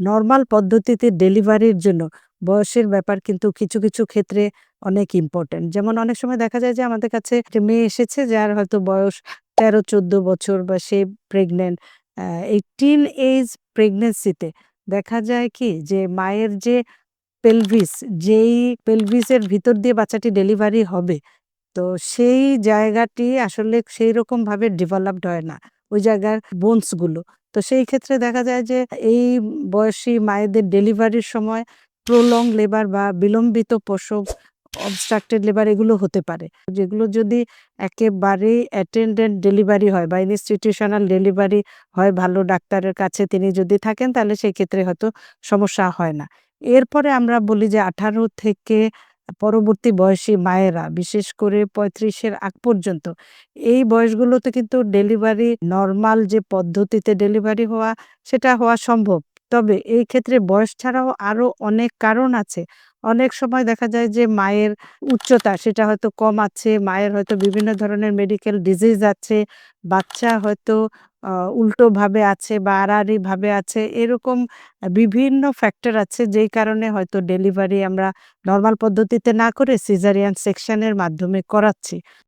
Normal পদ্ধতিতে ডেলিভারির জন্য বয়সের ব্যাপার কিন্তু কিছু, কিছু ক্ষেত্রে অনেক ইম্পোর্টেন্ট। যেমন অনেক সময় দেখা যায় যে আমাদের কাছে একটা মেয়ে এসেছে যার হয়তো বয়স ১৩-১৪ বছর বা সে প্রেগনেন্ট এই টিন এইজ প্রেগনেন্সিতে দেখা যায় কি যে মায়ের যে পেলভিস, যেই পেলভিসের ভিতর দিয়ে বাচ্চাটি ডেলিভারি হবে, তো সেই জায়গাটি আসলে সেইরকমভাবে ডেভেলপড হয় না। ওই জায়গার বোনসগুলো। তো সেই ক্ষেত্রে দেখা যায় যে এই বয়সী মায়েদের ডেলিভারির সময় প্রলং লেবার বা বিলম্বিত প্রসব, অবস্ট্রাক্টেড লেবার এগুলো হতে পারে। যেগুলো যদি একেবারেই অ্যাটেন্ডেন্ট ডেলিভারি হয় বা ইনস্টিটিউশনাল ডেলিভারি হয় ভালো ডাক্তারের কাছে তিনি যদি থাকেন তাহলে সেই ক্ষেত্রে হয়তো সমস্যা হয় না। এরপরে আমরা বলি যে ১৮ থেকে পরবর্তী বয়সী মায়েরা, বিশেষ করে পঁয়ত্রিশের আগ পর্যন্ত, এই বয়সগুলোতে কিন্তু ডেলিভারি, নর্মাল যে পদ্ধতিতে ডেলিভারি হওয়া, সেটা হওয়া সম্ভব। তবে এই ক্ষেত্রে বয়স ছাড়াও আরও অনেক কারণ আছে। অনেক সময় দেখা যায় যে মায়ের উচ্চতা সেটা হয়তো কম আছে, মায়ের হয়তো বিভিন্ন ধরনের মেডিকেল ডিজিজ আছে, বাচ্চা হয়তো উল্টোভাবে আছে বা আড়াআড়িভাবে আছে। এরকম বিভিন্ন ফ্যাক্টর আছে যেই কারণে হয়তো ডেলিভারি আমরা নর্মাল পদ্ধতিতে না করে সিজারিয়ান সেকশন এর মাধ্যমে করাচ্ছি।